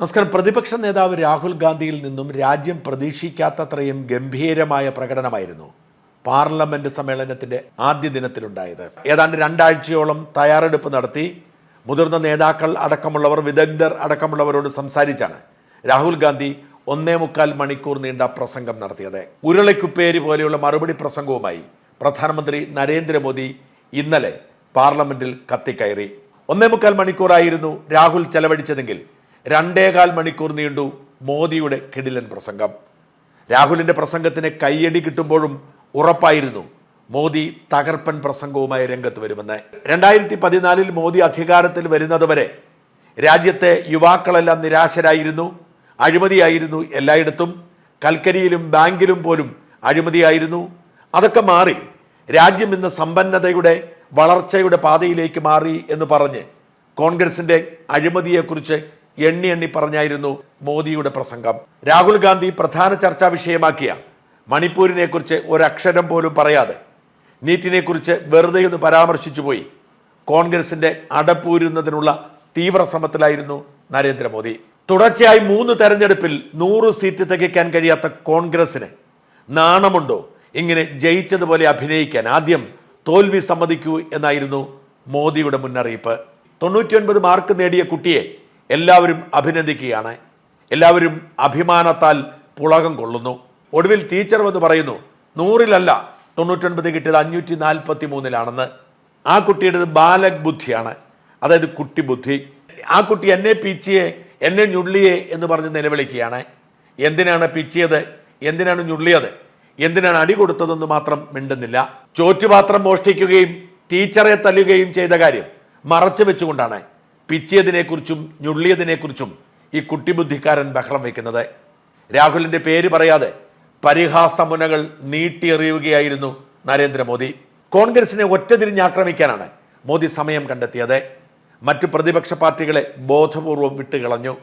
നമസ്കാരം. പ്രതിപക്ഷ നേതാവ് രാഹുൽ ഗാന്ധിയിൽ നിന്നും രാജ്യം പ്രതീക്ഷിക്കാത്തത്രയും ഗംഭീരമായ പ്രകടനമായിരുന്നു പാർലമെന്റ് സമ്മേളനത്തിന്റെ ആദ്യ ദിനത്തിലുണ്ടായത്. ഏതാണ്ട് രണ്ടാഴ്ചയോളം തയ്യാറെടുപ്പ് നടത്തി. മുതിർന്ന നേതാക്കൾ അടക്കമുള്ളവർ വിദഗ്ധർ അടക്കമുള്ളവരോട് സംസാരിച്ചാണ് രാഹുൽ ഗാന്ധി ഒന്നേ മുക്കാൽ മണിക്കൂർ നീണ്ട പ്രസംഗം നടത്തിയത്. ഉരുളയ്ക്കുപ്പേരി പോലെയുള്ള മറുപടി പ്രസംഗവുമായി പ്രധാനമന്ത്രി നരേന്ദ്രമോദി ഇന്നലെ പാർലമെന്റിൽ കത്തിക്കയറി. ഒന്നേ മുക്കാൽ മണിക്കൂറായിരുന്നു രാഹുൽ ചെലവഴിച്ചതെങ്കിൽ രണ്ടേകാൽ മണിക്കൂർ നീണ്ടു മോദിയുടെ കിടിലൻ പ്രസംഗം. രാഹുലിന്റെ പ്രസംഗത്തിന് കയ്യടി കിട്ടുമ്പോഴും ഉറപ്പായിരുന്നു മോദി തകർപ്പൻ പ്രസംഗവുമായി രംഗത്ത് വരുമെന്ന്. രണ്ടായിരത്തി പതിനാലിൽ മോദി അധികാരത്തിൽ വരുന്നതുവരെ രാജ്യത്തെ യുവാക്കളെല്ലാം നിരാശരായിരുന്നു. അഴിമതിയായിരുന്നു എല്ലായിടത്തും. കൽക്കരിയിലും ബാങ്കിലും പോലും അഴിമതിയായിരുന്നു. അതൊക്കെ മാറി രാജ്യം ഇന്ന് സമ്പന്നതയുടെ വളർച്ചയുടെ പാതയിലേക്ക് മാറി എന്ന് പറഞ്ഞ് കോൺഗ്രസിന്റെ അഴിമതിയെക്കുറിച്ച് എണ്ണി എണ്ണി പറഞ്ഞായിരുന്നു മോദിയുടെ പ്രസംഗം. രാഹുൽ ഗാന്ധി പ്രധാന ചർച്ചാ വിഷയമാക്കിയ മണിപ്പൂരിനെ കുറിച്ച് ഒരക്ഷരം പോലും പറയാതെ നീറ്റിനെ കുറിച്ച് വെറുതെ ഒന്ന് പരാമർശിച്ചു പോയി. കോൺഗ്രസിന്റെ അടപ്പൂരുന്നതിനുള്ള തീവ്ര ശ്രമത്തിലായിരുന്നു നരേന്ദ്രമോദി. തുടർച്ചയായി മൂന്ന് തെരഞ്ഞെടുപ്പിൽ നൂറ് സീറ്റ് തികയ്ക്കാൻ കഴിയാത്ത കോൺഗ്രസിന് നാണമുണ്ടോ? ഇങ്ങനെ ജയിച്ചതുപോലെ അഭിനയിക്കാൻ ആദ്യം തോൽവി സമ്മതിക്കൂ എന്നായിരുന്നു മോദിയുടെ മുന്നറിയിപ്പ്. തൊണ്ണൂറ്റിയൊൻപത് മാർക്ക് നേടിയ കുട്ടിയെ എല്ലാവരും അഭിനന്ദിക്കുകയാണ്. എല്ലാവരും അഭിമാനത്താൽ പുളകം കൊള്ളുന്നു. ഒടുവിൽ ടീച്ചർ വന്ന് പറയുന്നു നൂറിലല്ല തൊണ്ണൂറ്റൊൻപത് കിട്ടിയത് അഞ്ഞൂറ്റി നാൽപ്പത്തി മൂന്നിലാണെന്ന് ആ കുട്ടിയുടെ ബാലക് ബുദ്ധിയാണ്. അതായത് കുട്ടി ബുദ്ധി. ആ കുട്ടി എന്നെ പിച്ചിയെ എന്നെ ഞുള്ളിയെ എന്ന് പറഞ്ഞ് നിലവിളിക്കുകയാണ്. എന്തിനാണ് പിച്ചിയത്? എന്തിനാണ് ഞുള്ളിയത്? എന്തിനാണ് അടി കൊടുത്തതെന്ന് മാത്രം മിണ്ടുന്നില്ല. ചോറ്റുപാത്രം മോഷ്ടിക്കുകയും ടീച്ചറെ തല്ലുകയും ചെയ്ത കാര്യം മറച്ചു വെച്ചുകൊണ്ടാണ്. പിച്ചിയതിനെക്കുറിച്ചും ഞുള്ളിയതിനെക്കുറിച്ചും ഈ കുട്ടിബുദ്ധിക്കാരൻ ബഹളം വയ്ക്കുന്നത്. രാഹുലിന്റെ പേര് പറയാതെ പരിഹാസമുനകൾ നീട്ടിയെറിയുകയായിരുന്നു നരേന്ദ്രമോദി. കോൺഗ്രസിനെ ഒറ്റതിരിഞ്ഞ് ആക്രമിക്കാനാണ് മോദി സമയം കണ്ടെത്തിയത്. മറ്റു പ്രതിപക്ഷ പാർട്ടികളെ ബോധപൂർവം വിട്ടുകളഞ്ഞു.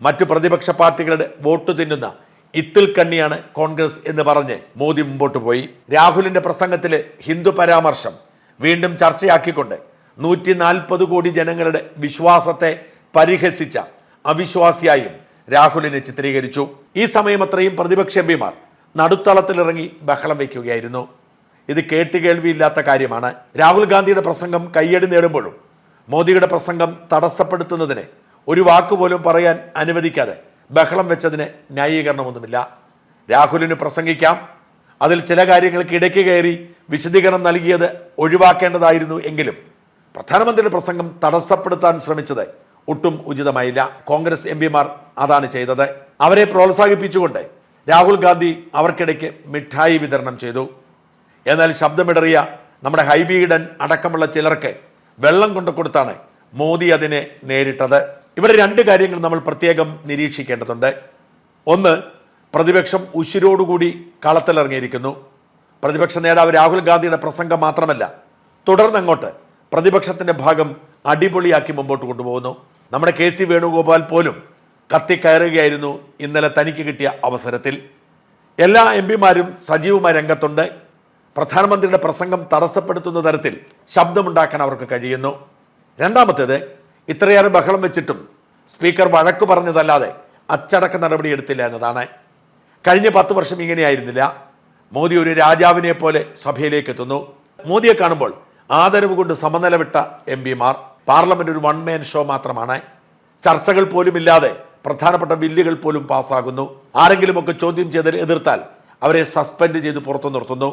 മറ്റു പ്രതിപക്ഷ പാർട്ടികളുടെ വോട്ട് തിന്നുന്ന ഇത്തിൽ കണ്ണിയാണ് കോൺഗ്രസ് എന്ന് പറഞ്ഞ് മോദി മുമ്പോട്ട് പോയി. രാഹുലിന്റെ പ്രസംഗത്തിലെ ഹിന്ദു പരാമർശം വീണ്ടും ചർച്ചയാക്കിക്കൊണ്ട് നൂറ്റി നാൽപ്പത് കോടി ജനങ്ങളുടെ വിശ്വാസത്തെ പരിഹസിച്ച അവിശ്വാസിയായും രാഹുലിനെ ചിത്രീകരിച്ചു. ഈ സമയം അത്രയും പ്രതിപക്ഷ എം പിമാർ നടുത്തളത്തിലിറങ്ങി ബഹളം വയ്ക്കുകയായിരുന്നു. ഇത് കേട്ടുകേൾവിയില്ലാത്ത കാര്യമാണ്. രാഹുൽ ഗാന്ധിയുടെ പ്രസംഗം കയ്യടി നേടുമ്പോഴും മോദിയുടെ പ്രസംഗം തടസ്സപ്പെടുത്തുന്നതിന് ഒരു വാക്കുപോലും പറയാൻ അനുവദിക്കാതെ ബഹളം വെച്ചതിന് ന്യായീകരണമൊന്നുമില്ല. രാഹുലിന് പ്രസംഗിക്കാം. അതിൽ ചില കാര്യങ്ങൾക്ക് ഇടയ്ക്ക് കയറി വിശദീകരണം നൽകിയത് ഒഴിവാക്കേണ്ടതായിരുന്നു എങ്കിലും പ്രധാനമന്ത്രിയുടെ പ്രസംഗം തടസ്സപ്പെടുത്താൻ ശ്രമിച്ചത് ഒട്ടും ഉചിതമായില്ല. കോൺഗ്രസ് എം പിമാർ അതാണ് ചെയ്തത്. അവരെ പ്രോത്സാഹിപ്പിച്ചുകൊണ്ട് രാഹുൽ ഗാന്ധി അവർക്കിടയ്ക്ക് മിഠായി വിതരണം ചെയ്തു. എന്നാൽ ശബ്ദമിടറിയ നമ്മുടെ ഹൈബീഡൻ അടക്കമുള്ള ചിലർക്ക് വെള്ളം കൊണ്ടു കൊടുത്താണ് മോദി അതിനെ നേരിട്ടത്. ഇവിടെ രണ്ട് കാര്യങ്ങൾ നമ്മൾ പ്രത്യേകം നിരീക്ഷിക്കേണ്ടതുണ്ട്. ഒന്ന് പ്രതിപക്ഷം ഉശിരോടുകൂടി കളത്തിലിറങ്ങിയിരിക്കുന്നു. പ്രതിപക്ഷ നേതാവ് രാഹുൽ ഗാന്ധിയുടെ പ്രസംഗം മാത്രമല്ല തുടർന്നങ്ങോട്ട് പ്രതിപക്ഷത്തിന്റെ ഭാഗം അടിപൊളിയാക്കി മുമ്പോട്ട് കൊണ്ടുപോകുന്നു. നമ്മുടെ കെ സി വേണുഗോപാൽ പോലും കത്തിക്കയറുകയായിരുന്നു ഇന്നലെ തനിക്ക് കിട്ടിയ അവസരത്തിൽ. എല്ലാ എം പിമാരും സജീവമായി രംഗത്തുണ്ട്. പ്രധാനമന്ത്രിയുടെ പ്രസംഗം തടസ്സപ്പെടുത്തുന്ന തരത്തിൽ ശബ്ദമുണ്ടാക്കാൻ അവർക്ക് കഴിയുന്നു. രണ്ടാമത്തേത് ഇത്രയേറെ ബഹളം വെച്ചിട്ടും സ്പീക്കർ വഴക്കു പറഞ്ഞതല്ലാതെ അച്ചടക്ക നടപടി എടുത്തില്ല എന്നതാണ്. കഴിഞ്ഞ പത്ത് വർഷം ഇങ്ങനെയായിരുന്നില്ല. മോദി ഒരു രാജാവിനെ പോലെ സഭയിലേക്ക് എത്തുന്നു. മോദിയെ കാണുമ്പോൾ ആദരവ് കൊണ്ട് സമനില വിട്ട എം പിമാർ പാർലമെന്റ് ഒരു വൺ മേൻ ഷോ മാത്രമാണ്. ചർച്ചകൾ പോലുമില്ലാതെ പ്രധാനപ്പെട്ട ബില്ലുകൾ പോലും പാസ്സാകുന്നു. ആരെങ്കിലുമൊക്കെ ചോദ്യം ചെയ്ത് എതിർത്താൽ അവരെ സസ്പെൻഡ് ചെയ്ത് പുറത്തു നിർത്തുന്നു.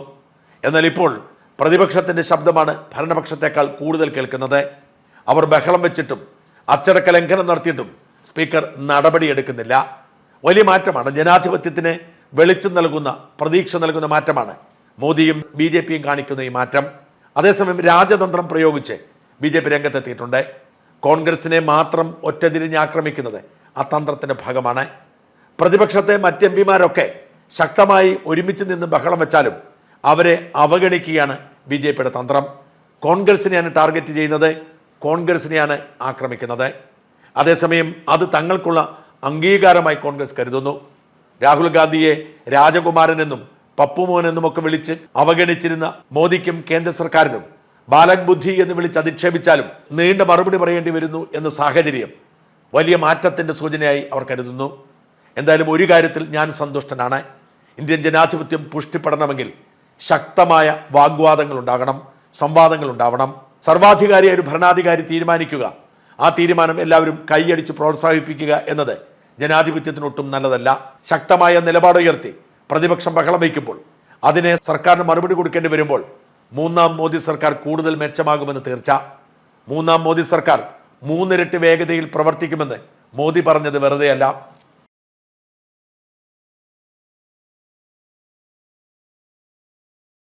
എന്നാൽ ഇപ്പോൾ പ്രതിപക്ഷത്തിന്റെ ശബ്ദമാണ് ഭരണപക്ഷത്തെക്കാൾ കൂടുതൽ കേൾക്കുന്നത്. അവർ ബഹളം വെച്ചിട്ടും അച്ചടക്ക ലംഘനം നടത്തിയിട്ടും സ്പീക്കർ നടപടിയെടുക്കുന്നില്ല. വലിയ മാറ്റമാണ്. ജനാധിപത്യത്തിന് വെളിച്ചം നൽകുന്ന പ്രതീക്ഷ നൽകുന്ന മാറ്റമാണ്. മോദിയും ബി കാണിക്കുന്ന ഈ മാറ്റം. അതേസമയം രാജതന്ത്രം പ്രയോഗിച്ച് ബി ജെ പി രംഗത്തെത്തിയിട്ടുണ്ട്. കോൺഗ്രസിനെ മാത്രം ഒറ്റതിരിഞ്ഞ് ആക്രമിക്കുന്നത് ആ തന്ത്രത്തിന്റെ ഭാഗമാണ്. പ്രതിപക്ഷത്തെ മറ്റ് എം പിമാരൊക്കെ ശക്തമായി ഒരുമിച്ച് നിന്ന് ബഹളം വെച്ചാലും അവരെ അവഗണിക്കുകയാണ് ബി ജെ പിയുടെ തന്ത്രം. കോൺഗ്രസിനെയാണ് ടാർഗറ്റ് ചെയ്യുന്നത് കോൺഗ്രസിനെയാണ് ആക്രമിക്കുന്നത്. അതേസമയം അത് തങ്ങൾക്കുള്ള അംഗീകാരമായി കോൺഗ്രസ് കരുതുന്നു. രാഹുൽ ഗാന്ധിയെ രാജകുമാരനെന്നും പപ്പുമോനെന്നും എന്നുമൊക്കെ വിളിച്ച് അവഗണിച്ചിരുന്ന മോദിക്കും കേന്ദ്ര സർക്കാരിനും ബാലക് ബുദ്ധി എന്ന് വിളിച്ച് അധിക്ഷേപിച്ചാലും നീണ്ട മറുപടി പറയേണ്ടി വരുന്നു എന്ന സാഹചര്യം വലിയ മാറ്റത്തിന്റെ സൂചനയായി അവർ കരുതുന്നു. എന്തായാലും ഒരു കാര്യത്തിൽ ഞാൻ സന്തുഷ്ടനാണ്. ഇന്ത്യൻ ജനാധിപത്യം പുഷ്ടിപ്പെടണമെങ്കിൽ ശക്തമായ വാഗ്വാദങ്ങൾ ഉണ്ടാകണം സംവാദങ്ങൾ ഉണ്ടാവണം. സർവാധികാരിയായ ഒരു ഭരണാധികാരി തീരുമാനിക്കുക. ആ തീരുമാനം എല്ലാവരും കൈയടിച്ച് പ്രോത്സാഹിപ്പിക്കുക എന്നത് ജനാധിപത്യത്തിനൊട്ടും നല്ലതല്ല. ശക്തമായ നിലപാടുയർത്തി പ്രതിപക്ഷം ബഹളം വയ്ക്കുമ്പോൾ അതിനെ സർക്കാരിന് മറുപടി കൊടുക്കേണ്ടി വരുമ്പോൾ മൂന്നാം മോദി സർക്കാർ കൂടുതൽ മെച്ചമാകുമെന്ന് തീർച്ച. മൂന്നാം മോദി സർക്കാർ മൂന്നിരട്ടി വേഗതയിൽ പ്രവർത്തിക്കുമെന്ന് മോദി പറഞ്ഞത് വെറുതെയല്ല.